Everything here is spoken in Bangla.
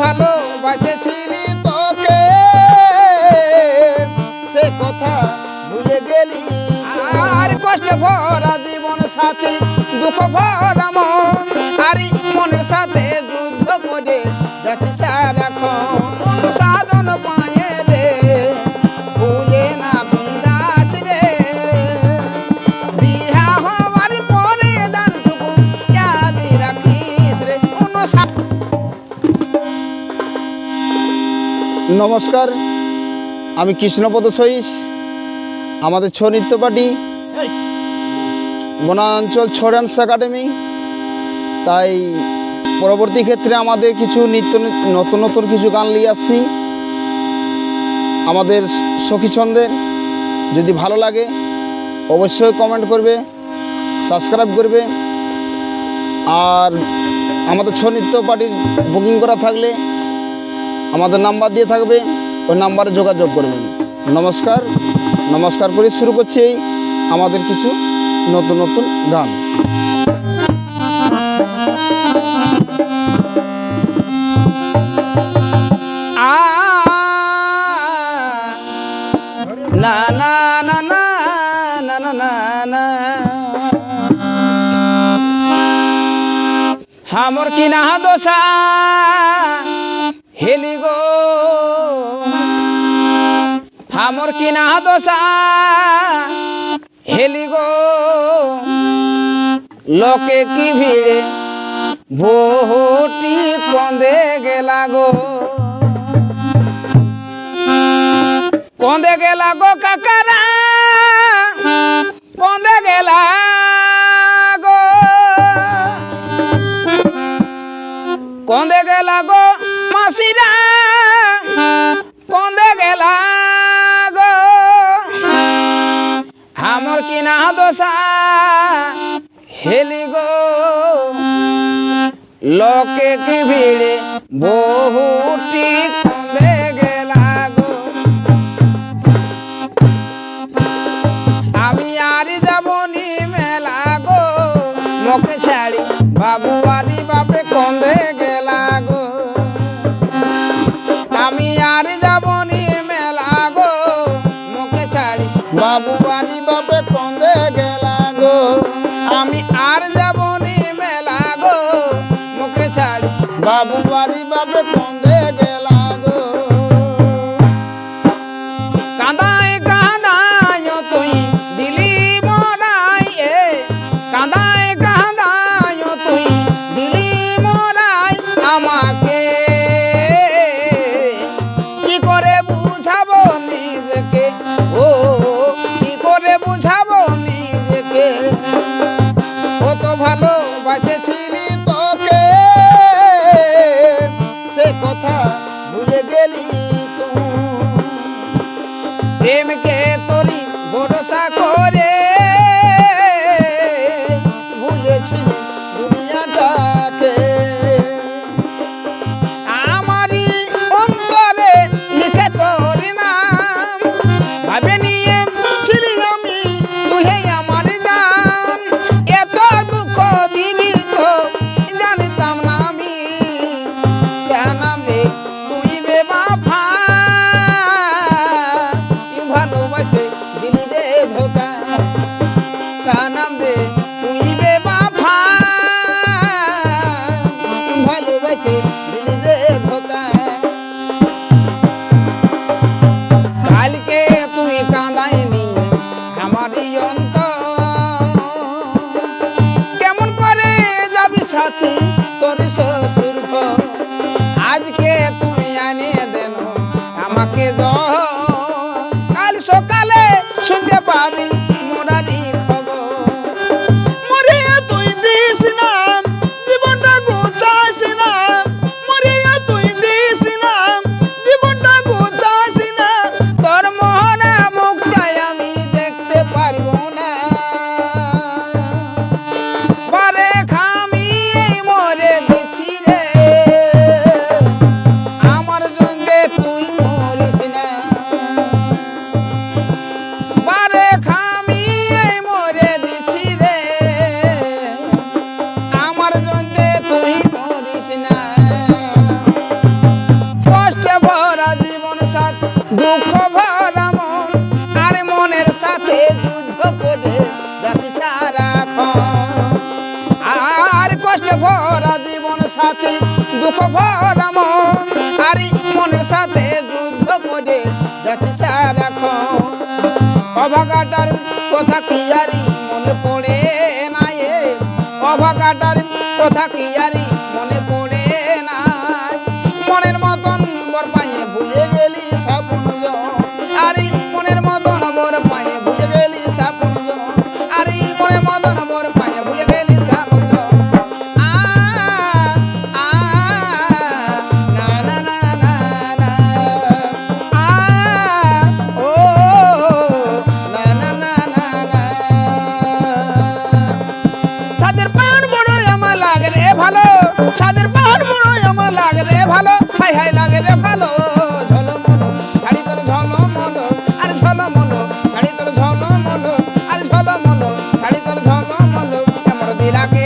ভালোবাসেছিলি তোকে। সে কথা ভুলে গেলি আর কষ্ট ভরা জীবন সাথে, দুঃখ ভরা মন, আর মনের সাথে নমস্কার, আমি কৃষ্ণপদ সইস আমাদের ছৌ নৃত্য পার্টি, বনাঞ্চল ছৌ ড্যান্স একাডেমি। তাই পরবর্তী ক্ষেত্রে আমাদের কিছু নিত্য, নতুন নতুন কিছু গান নিয়ে আসছি। আমাদের সখী ছন্দের, যদি ভালো লাগে, অবশ্যই কমেন্ট করবে সাবস্ক্রাইব করবে। আর আমাদের ছৌ নৃত্য পার্টির বুকিং করা থাকলে আমাদের নাম্বার দিয়ে থাকবে, ওই নাম্বারে যোগাযোগ করবেন। নমস্কার নমস্কার করে শুরু করছি এই আমাদের কিছু নতুন নতুন গান। না না না না না না না হেলি গো। হামর কি না দোষা। হেলি গো। লোকে কি ভিড়ে? বহুটি কন্দে গেলা গো। কন্দে গেলা গো কাকারা। কন্দে গেলা গো। কন্দে গেলা গো। মাসিরা কন্দে গেলা গো। আমার কিনা দোষা? হেলি গো। লোকে কি ভিড়ে? বহুটি কন্দে গেলা গো। আমি আর যাব নি মেলা গো। মোকে ছাড়ি বাবু আরি বাপে কন্দে বাবু বাড়ি বাবে কম প্রেমকে তোরি ভরসা করে। ese ভরা মন আর মনের সাথে যুদ্ধ করে যাচ্ছি সারাক্ষণ। আর কষ্ট ভরা জীবন সাথী, দুঃখ ভরা মন, আর মনের সাথে যুদ্ধ করে যাচ্ছি সারাক্ষণ। অভাগাটার কথা কি আরি মনে পড়ে নাই অভাগাটার কথা কি আরি ভালো। সাদের পাহাড় বড় আমার লাগে রে ভালো, হাই হাই লাগে রে ভালো, ঝলমলো, শাড়ি তোর ঝলমলো, আর ঝলমলো, শাড়ি তোর ঝলমলো, আর ঝলমলো, শাড়ি তোর ঝলমলো আমার দিলাকে